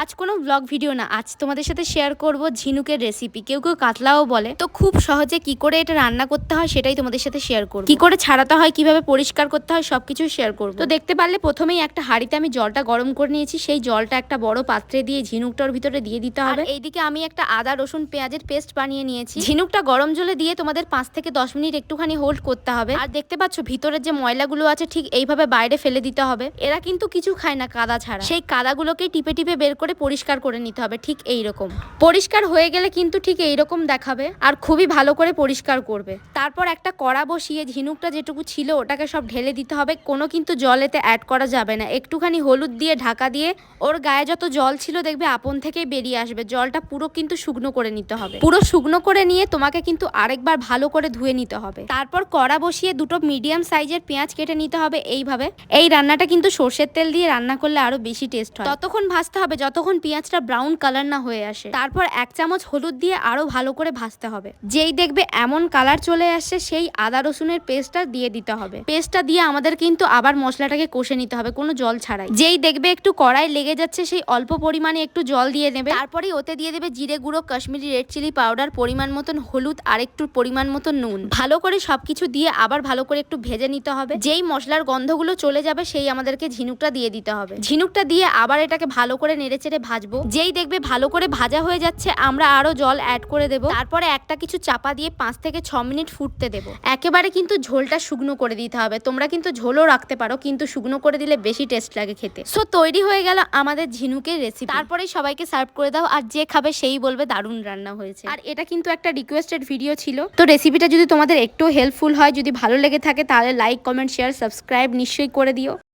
আজ কোনো blog video না আজ তোমাদের সাথে শেয়ার করব ঝিনুকের রেসিপি কেউ কেউ কাতলাও বলে। তো খুব সহজে কি করে এটা রান্না করতে হয় সেটাই তোমাদের সাথে শেয়ার করব। কি করে ছাড়াতে হয় কীভাবে পরিষ্কার করতে হয় সবকিছু শেয়ার করব। তো দেখতে পারলে প্রথমেই একটা হাঁড়িতে আমি জলটা গরম করে নিয়েছি সেই জলটা একটা বড় পাত্রে দিয়ে ঝিনুকটার ভিতরে দিয়ে দিতে হবে। এইদিকে আমি একটা আদা রসুন পেঁয়াজের পেস্ট বানিয়ে নিয়েছি। ঝিনুকটা গরম জলে দিয়ে তোমাদের পাঁচ থেকে দশ মিনিট একটুখানি হোল্ড করতে হবে। আর দেখতে পাচ্ছ ভিতরের যে ময়লাগুলো আছে ঠিক এইভাবে বাইরে ফেলে দিতে হবে। এরা কিন্তু কিছু খায় না কাদা ছাড়া। সেই কাদাগুলোকে টিপে টিপে বের করে পরিষ্কার করে নিতে হবে, ঠিক এই রকম পরিষ্কার হয়ে গেলে কিন্তু ঠিক এই রকম দেখাবে আর খুবই ভালো করে পরিষ্কার করবে। তারপর একটা কড়া বসিয়ে ঝিনুকটা যেটুকু ছিল ওটাকে সব ঢেলে দিতে হবে, কোনো কিন্তু জলেতে অ্যাড করা যাবে না। একটুখানি হলুদ দিয়ে ঢাকা দিয়ে ওর গায়ে যত জল ছিল দেখবে আপন থেকেই বেরিয়ে আসবে, জলটা পুরো কিন্তু শুকনো করে নিতে হবে। পুরো শুকনো করে নিয়ে তোমাকে কিন্তু আরেকবার ভালো করে ধুয়ে নিতে হবে। তারপর কড়া বসিয়ে দুটো মিডিয়াম সাইজের পেঁয়াজ কেটে নিতে হবে এইভাবে। এই রান্নাটা কিন্তু সর্ষের তেল দিয়ে রান্না করলে আরও বেশি টেস্ট হয়। ততক্ষণ ভাজতে হবে যতক্ষণ পেঁয়াজটা ব্রাউন কালার না হয়ে আসে। তারপর এক চামচ হলুদ দিয়ে আরও ভালো করে ভাজতে হবে। যেই দেখবে এমন কালার চলে আসছে, সেই আদা রসুনের পেস্টটা দিয়ে দিতে হবে। পেস্টটা দিয়ে আমাদের কিন্তু আবার মশলাটাকে কষে নিতে হবে, কোনো জল ছাড়াই। যেই দেখবে একটু কড়াই লেগে যাচ্ছে, সেই অল্প পরিমাণে একটু জল দিয়ে দেবে তারপরেই ওতে দিয়ে দেবে জিরে গুঁড়ো, কাশ্মীরি রেড চিলি পাউডার পরিমাণ মতন হলুদ, আর একটু পরিমাণ মতন নুন। ভালো করে সবকিছু দিয়ে আবার ভালো করে একটু ভেজে নিতে হবে। যেই মশলার গন্ধগুলো চলে যাবে, সেই আমাদেরকে ঝিনুকটা দিয়ে দিতে হবে। ঝিনুকটা দিয়ে আবার এটাকে ভালো করে নেড়ে চেড়ে ভাজবো। যেই দেখবে ভালো করে ভাজা হয়ে যাচ্ছে, আমরা আরও জল অ্যাড করে দেবো। তারপরে একটা কিছু চাপা দিয়ে পাঁচ থেকে ছ মিনিট ফুটতে দেবো। একেবারে কিন্তু ঝোলটা শুকনো করে দিতে হবে। তোমরা কিন্তু ঝোলও রাখতে পারো, কিন্তু শুকনো করে দিলে বেশি টেস্ট লাগে খেতে। সো তৈরি হয়ে গেল আমাদের ঝিনুকের রেসিপি তারপরে সবাইকে সার্ভ করে দাও, আর যে খাবে সেই বলবে দারুণ রান্না হয়েছে। আর এটা কিন্তু একটা রিকোয়েস্টেড ভিডিও ছিল। তো রেসিপিটা যদি তোমাদের একটু হেল্পফুল হয়, যদি ভালো লেগে থাকে, তাহলে লাইক কমেন্ট শেয়ার সাবস্ক্রাইব নিশ্চয়ই করে দিও।